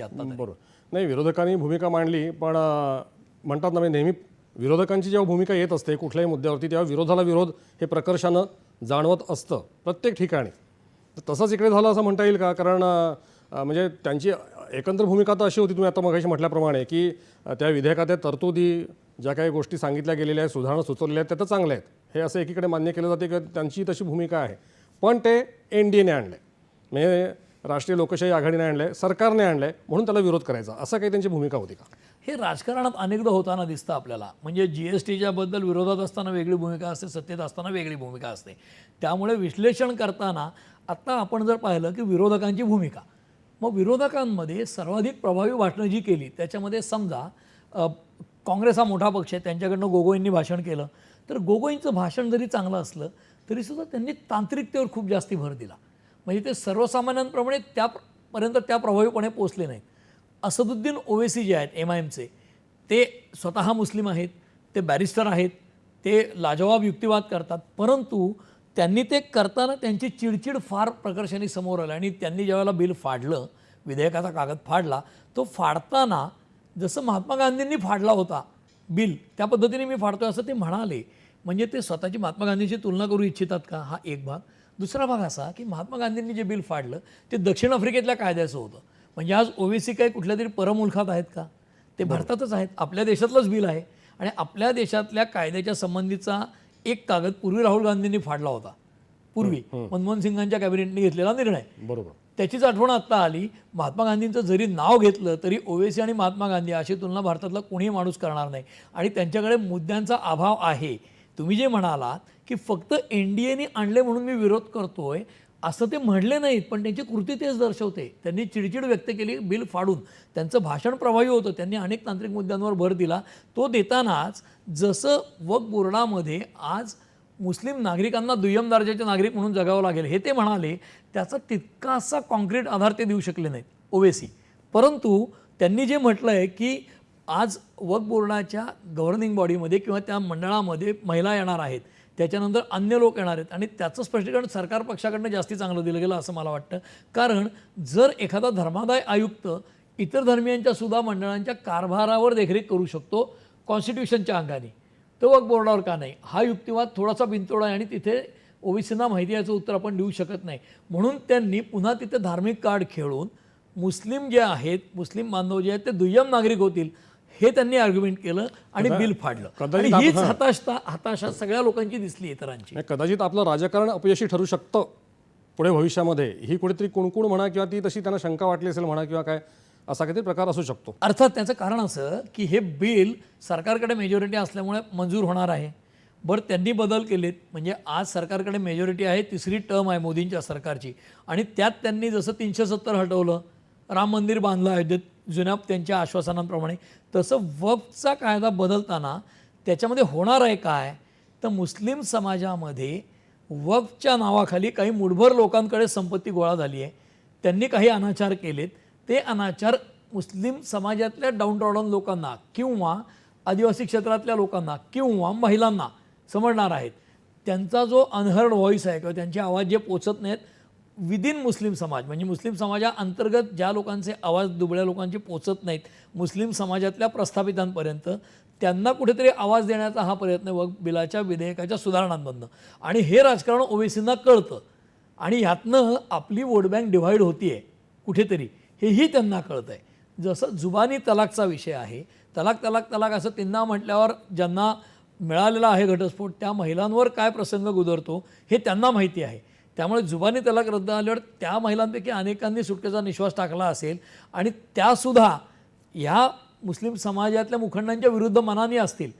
बरोबर. नाही विरोधकांनी भूमिका मांडली पण म्हणतात ना म्हणजे नेहमी विरोधकांची जेव्हा भूमिका येत असते कुठल्याही मुद्द्यावरती तेव्हा विरोधाला विरोध हे प्रकर्षानं जाणवत असतं प्रत्येक ठिकाणी. तर तसंच इकडे झालं असं म्हणता येईल का? कारण म्हणजे त्यांची एकंदर भूमिका तर अशी होती तुम्ही आता मगाशी म्हटल्याप्रमाणे की त्या विधेयकात त्या तरतुदी ज्या काही गोष्टी सांगितल्या गेलेल्या आहेत सुधारणा सुचवलेल्या आहेत त्या तर चांगल्या आहेत. हे असं एकीकडे मान्य केलं जाते की त्यांची तशी भूमिका आहे. पण ते एन डी एने आणले म्हणजे राष्ट्रीय लोकशाही आघाडीने आणले सरकारने आणले म्हणून त्याला विरोध करायचा. असं काही त्यांची भूमिका होती का? हे राजकारणात अनेकदा होताना दिसतं आपल्याला. म्हणजे जी एस टीच्या बद्दल विरोधात असताना वेगळी भूमिका असते सत्तेत असताना वेगळी भूमिका असते. त्यामुळे विश्लेषण करताना आत्ता आपण जर पाहिलं की विरोधकांची भूमिका. मग विरोधकांमध्ये सर्वाधिक प्रभावी भाषणं जी केली त्याच्यामध्ये समजा काँग्रेस हा मोठा पक्ष आहे त्यांच्याकडनं गोगोईंनी भाषण केलं. तर गोगोईंचं भाषण जरी चांगलं असलं तरीसुद्धा त्यांनी तांत्रिकतेवर खूप जास्ती भर दिला. म्हणजे ते सर्वसामान्यांप्रमाणे त्यापर्यंत त्या प्रभावीपणे पोचले नाहीत. असदुद्दीन ओवेसी जे आहेत एम आय एमचे ते स्वतः मुस्लिम आहेत ते बॅरिस्टर आहेत ते लाजवाब युक्तिवाद करतात परंतु त्यांनी ते करताना त्यांची चिडचिड फार प्रकर्षाने समोर आली आणि त्यांनी ज्यावेळेला बिल फाडलं विधेयकाचा कागद फाडला तो फाडताना जसं महात्मा गांधींनी फाडला होता बिल त्या पद्धतीने मी फाडतोय असं ते म्हणाले. म्हणजे ते स्वतःची महात्मा गांधींशी तुलना करू इच्छितात का? हा एक भाग. दुसरा भाग असा की महात्मा गांधींनी जे बिल फाडलं ते दक्षिण आफ्रिकेतल्या कायद्याचं होतं. म्हणजे आज ओवेसी काही कुठल्या तरी परमुल्खात आहेत का? ते भारतातच आहेत. आपल्या देशातलंच बिल आहे. आणि आपल्या देशातल्या कायद्याच्या संबंधीचा एक कागद पूर्वी राहुल गांधींनी फाडला होता. पूर्वी मनमोहन सिंगांच्या कॅबिनेटने घेतलेला निर्णय. बरोबर. त्याचीच आठवण आत्ता आली. महात्मा गांधींचं जरी नाव घेतलं तरी ओवेसी आणि महात्मा गांधी अशी तुलना भारतातला कोणीही माणूस करणार नाही. आणि त्यांच्याकडे मुद्द्यांचा अभाव आहे. तुम्ही जे म्हणालात की फक्त एन डी एने आणले म्हणून मी विरोध करतोय असं ते म्हणले नाहीत पण त्यांची कृती तेच दर्शवते. त्यांनी चिडचिड व्यक्त केली बिल फाडून. त्यांचं भाषण प्रभावी होतं. त्यांनी अनेक तांत्रिक मुद्द्यांवर भर दिला. तो देतानाच जसं वक बोर्डामध्ये आज मुस्लिम नागरिकांना दुय्यम दर्जाचे नागरिक म्हणून जगावं लागेल हे ते म्हणाले त्याचा तितकासा कॉन्क्रीट आधार ते देऊ शकले नाहीत ओवेसी. परंतु त्यांनी जे म्हटलं आहे की आज वक बोर्डाच्या गव्हर्निंग बॉडीमध्ये किंवा त्या मंडळामध्ये महिला येणार आहेत. त्याच्यानंतर अन्य लोक येणार आहेत. आणि त्याचं स्पष्टीकरण सरकार पक्षाकडनं जास्ती चांगलं दिलं गेलं असं मला वाटतं. कारण जर एखादा धर्मादाय आयुक्त इतर धर्मियांच्या सुद्धा मंडळांच्या कारभारावर देखरेख करू शकतो कॉन्स्टिट्यूशनच्या अंगाने. तो वक बोर्डावर का नाही? हा युक्तिवाद थोडासा बिनतोड आहे आणि तिथे ओबीसींना माहिती याचं उत्तर आपण देऊ शकत नाही. म्हणून त्यांनी पुन्हा तिथे धार्मिक कार्ड खेळून मुस्लिम जे आहेत मुस्लिम बांधव जे आहेत ते दुय्यम नागरिक होतील. हे त्यांनी आर्ग्युमेंट केलं आणि बिल फाडलं. कदाचित आणि हीच हताशता हताशा सगळ्या लोकांची दिसली इतरांची. कदाचित आपलं राजकारण अपयशी ठरू शकतं पुढे भविष्यामध्ये. ही कुठेतरी कुणकुण म्हणा किंवा ती तशी त्यांना शंका वाटली असेल म्हणा किंवा काय असा काहीतरी प्रकार असू शकतो. अर्थात त्याचं कारण असं की हे बिल सरकारकडे मेजॉरिटी असल्यामुळे मंजूर होणार आहे. बरं त्यांनी बदल केलेत. म्हणजे आज सरकारकडे मेजॉरिटी आहे तिसरी टर्म आहे मोदींच्या सरकारची. आणि त्यात त्यांनी जसं तीनशे सत्तर हटवलं राम मंदिर बांधलं अयोध्येत. जुन्या त्यांच्या आश्वासनांप्रमाणे. तसं वफचा कायदा बदलताना त्याच्यामध्ये होणार आहे काय? तर मुस्लिम समाजामध्ये वफच्या नावाखाली काही मुठभर लोकांकडे संपत्ती गोळा झाली आहे. त्यांनी काही अनाचार केलेत. ते अनाचार मुस्लिम समाजातल्या डाऊन लोकांना किंवा आदिवासी क्षेत्रातल्या लोकांना किंवा महिलांना समजणार आहेत. त्यांचा जो अनहर्ड व्हॉईस आहे किंवा त्यांचे आवाज जे पोचत नाहीत विदिन मुस्लिम समाज म्हणजे मुस्लिम समाजाअंतर्गत ज्या लोकांचे आवाज दुबळ्या लोकांचे पोचत नाहीत मुस्लिम समाजातल्या प्रस्थापितांपर्यंत त्यांना कुठेतरी आवाज देण्याचा हा प्रयत्न व बिलाच्या विधेयकाच्या सुधारणांमधनं. आणि हे राजकारण ओवेसींना कळतं. आणि ह्यातनं आपली वोट बँक डिव्हाइड होतीये कुठेतरी. हेही त्यांना कळतं आहे जसं जुबानी तलाकचा विषय आहे तलाक तलाक तलाक असं त्यांना म्हटल्यावर ज्यांना मिळालेला आहे घटस्फोट त्या महिलांवर काय प्रसंग गुदरतो हे त्यांना माहिती आहे. त्यामुळे जुबानी तलाक रद्द आल्यावर त्या महिलांपैकी अनेकांनी सुटकेचा निश्वास टाकला असेल. आणि त्यासुद्धा ह्या मुस्लिम समाजातल्या मुखंडांच्या विरुद्ध मनाने असतील.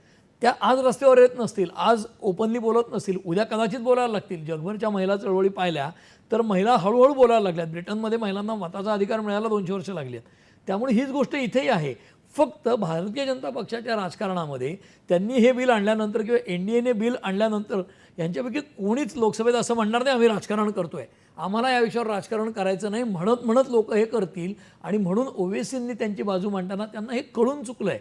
त्या आज रस्त्यावर येत नसतील आज ओपनली बोलत नसतील उद्या कदाचित बोलायला लागतील. जगभरच्या महिला चळवळी पाहिल्या तर महिला हळूहळू बोलायला लागल्यात. ब्रिटनमध्ये महिलांना मताचा अधिकार मिळायला दोनशे वर्ष लागली आहेत त्यामुळे हीच गोष्ट इथेही आहे. फक्त भारतीय जनता पक्षाच्या राजकारणामध्ये त्यांनी हे बिल आणल्यानंतर किंवा एन डी एने बिल आणल्यानंतर यांच्यापैकी कोणीच लोकसभेत असं म्हणणार नाही आम्ही राजकारण करतोय. आम्हाला या विषयावर राजकारण करायचं नाही म्हणत म्हणत लोक हे करतील आणि म्हणून ओवेसींनी त्यांची बाजू मांडताना त्यांना हे कळून चुकलं आहे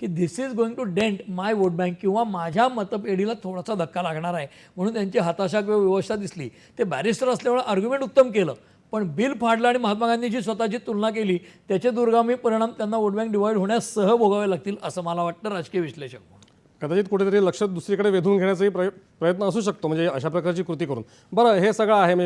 की this is going to dent my vote bank किंवा माझ्या मतपेढीला थोडासा धक्का लागणार आहे म्हणून त्यांची हताशा किंवा व्यवस्था दिसली. ते बॅरिस्टर असल्यामुळे आर्ग्युमेंट उत्तम केलं. पण बिल फाडलं आणि महात्मा गांधींची स्वतःची तुलना केली त्याचे दुर्गामी परिणाम त्यांना वोट बँक डिवाईड होण्यास सह भोगावे लागतील असं मला वाटतं राजकीय विश्लेषक म्हणून. कदाचित कुठेतरी लक्ष दुसरीकडे वेधून घेण्याचाही प्रयत्न असू शकतो म्हणजे अशा प्रकारची कृती करून. बरं हे सगळं आहे म्हणजे